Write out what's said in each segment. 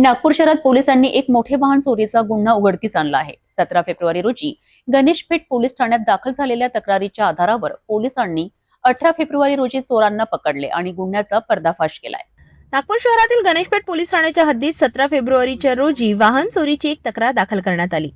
नागपूर शहरात पोलिसांनी एक मोठे वाहन चोरीचा गुन्हा उघडकीस आणला आहे. सतरा फेब्रुवारी रोजी गणेशपेठ पोलीस ठाण्यात दाखल झालेल्या तक्रारीच्या आधारावर पोलिसांनी अठरा फेब्रुवारी रोजी चोरांना पकडले आणि गुन्ह्याचा पर्दाफाश केलाय. नागपूर शहरातील गणेशपेठ पोलीस ठाण्याच्या हद्दीत सतरा फेब्रुवारीच्या रोजी वाहन चोरीची एक तक्रार दाखल करण्यात आली.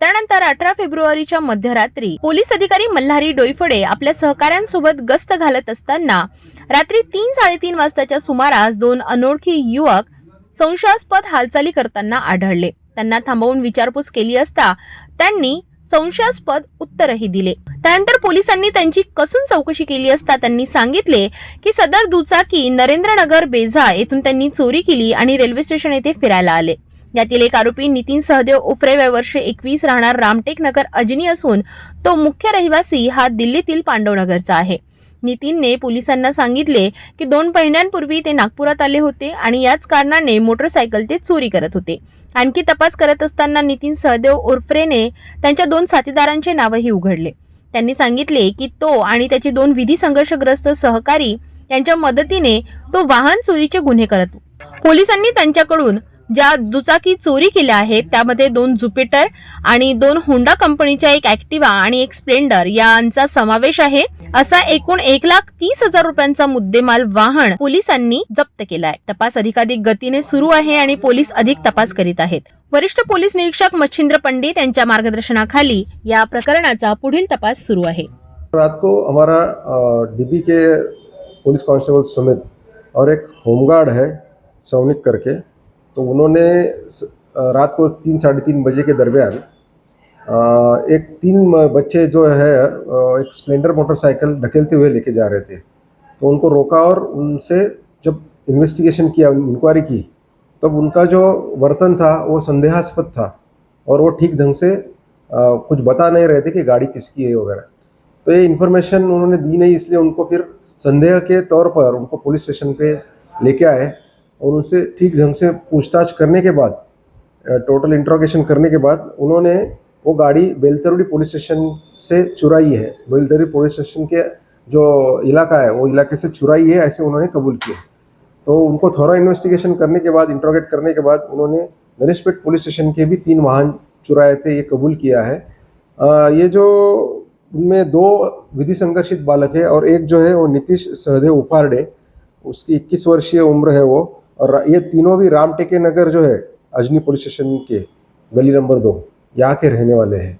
त्यानंतर अठरा फेब्रुवारीच्या मध्यरात्री पोलीस अधिकारी मल्हारी डोईफोडे आपल्या सहकाऱ्यांसोबत गस्त घालत असताना रात्री तीन साडेतीन वाजताच्या सुमारास दोन अनोळखी युवक संशयास्पद हालचाली करताना आढळले. त्यांना थांबवून विचारपूस केली असता त्यांनी संशयास्पद उत्तरही दिले. त्यानंतर पोलिसांनी त्यांची कसून चौकशी केली असता त्यांनी सांगितले की सदर दुचाकी नरेंद्रनगर बेझा येथून त्यांनी चोरी केली आणि रेल्वे स्टेशन येथे फिरायला आले. यातील एक आरोपी नितीन सहदेव उफरे वय वर्ष एकवीस राहणार रामटेक नगर अजनी असून तो मुख्य रहिवासी हा दिल्लीतील पांडवनगरचा आहे. नितीनने पोलिसांना सांगितले की दोन महिन्यांपूर्वी ते नागपुरात आले होते आणि याच कारणाने मोटरसायकल ते चोरी करत होते. आणखी तपास करत असताना नितीन सहदेव उर्फ्रेने त्यांच्या दोन साथीदारांचे नावही उघडले. त्यांनी सांगितले की तो आणि त्याचे दोन विधी संघर्षग्रस्त सहकारी यांच्या मदतीने तो वाहन चोरीचे गुन्हे करत पोलिसांनी त्यांच्याकडून ज्या दुचाकी चोरी केल्या आहेत त्यामध्ये दोन ज्युपिटर आणि दोन होंडा कंपनीच्या एक ऍक्टिवा आणि एक स्प्लेंडर यांचा समावेश आहे. असा एकूण एक लाख तीस हजार रुपयांचा मुद्देमाल वाहन पोलिसांनी जप्त केला आहे तपास अधिकाधिक गतीने सुरू आहे आणि पोलीस अधिक तपास करीत आहेत. वरिष्ठ पोलीस निरीक्षक मच्छिंद्र पंडित यांच्या मार्गदर्शनाखाली या प्रकरणाचा पुढील तपास सुरू आहे. रात को हमारा डीबी के पुलिस कांस्टेबल समेत और एक होमगार्ड है सौनिक करके तो उन्होंने रात को तीन साढ़े तीन बजे के दरमियान एक तीन बच्चे जो है एक स्प्लेंडर मोटरसाइकिल ढकेलते हुए लेके जा रहे थे। तो उनको रोका और उनसे जब इन्वेस्टिगेशन किया इंक्वायरी की तब उनका जो वर्तन था वो संदेहास्पद था और वो ठीक ढंग से अ, कुछ बता नहीं रहे थे कि गाड़ी किसकी है वगैरह। तो ये इन्फॉर्मेशन उन्होंने दी नहीं इसलिए उनको फिर संदेह के तौर पर उनको पुलिस स्टेशन पे लेके आए। और उनसे ठीक ढंग से पूछताछ करने के बाद टोटल इंट्रोगेशन करने के बाद उन्होंने वो गाड़ी बेलतरुडी पुलिस स्टेशन से चुराई है। बेलतरुडी पुलिस स्टेशन के जो इलाका है वो इलाके से चुराई है ऐसे उन्होंने कबूल किया। तो उनको थोड़ा इन्वेस्टिगेशन करने के बाद इंट्रोगेट करने के बाद उन्होंने गणेशपेट पुलिस स्टेशन के भी तीन वाहन चुराए थे ये कबूल किया है। अ, ये जो उनमें दो विधि संघर्षित बालक है और एक जो है वो नीतीश सहदेव उपारडे उसकी इक्कीस वर्षीय उम्र है वो। और ये तीनों भी राम टेके नगर जो है अजनी पुलिस स्टेशन के गली नंबर दो यहाँ के रहने वाले हैं।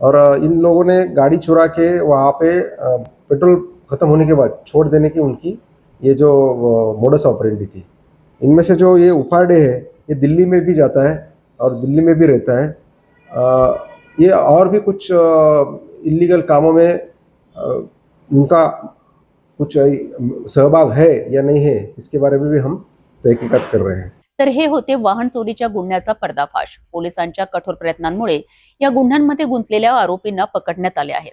और इन लोगों ने गाड़ी चुरा के वहाँ पे पेट्रोल ख़त्म होने के बाद छोड़ देने की उनकी ये जो मोडस ऑपरेंडी थी। इनमें से जो ये उफारडे है ये दिल्ली में भी जाता है और दिल्ली में भी रहता है। अ, ये और भी कुछ इलीगल कामों में उनका कुछ सहभाग है या नहीं है इसके बारे में भी हम तहकीकात कर रहे हैं. तर हे होते वाहन चोरीच्या गुन्ह्याचा पर्दाफाश. पोलिसांच्या कठोर प्रयत्नांमुळे या गुन्ह्यांमध्ये गुंतलेल्या आरोपींना पकडण्यात आले आहेत.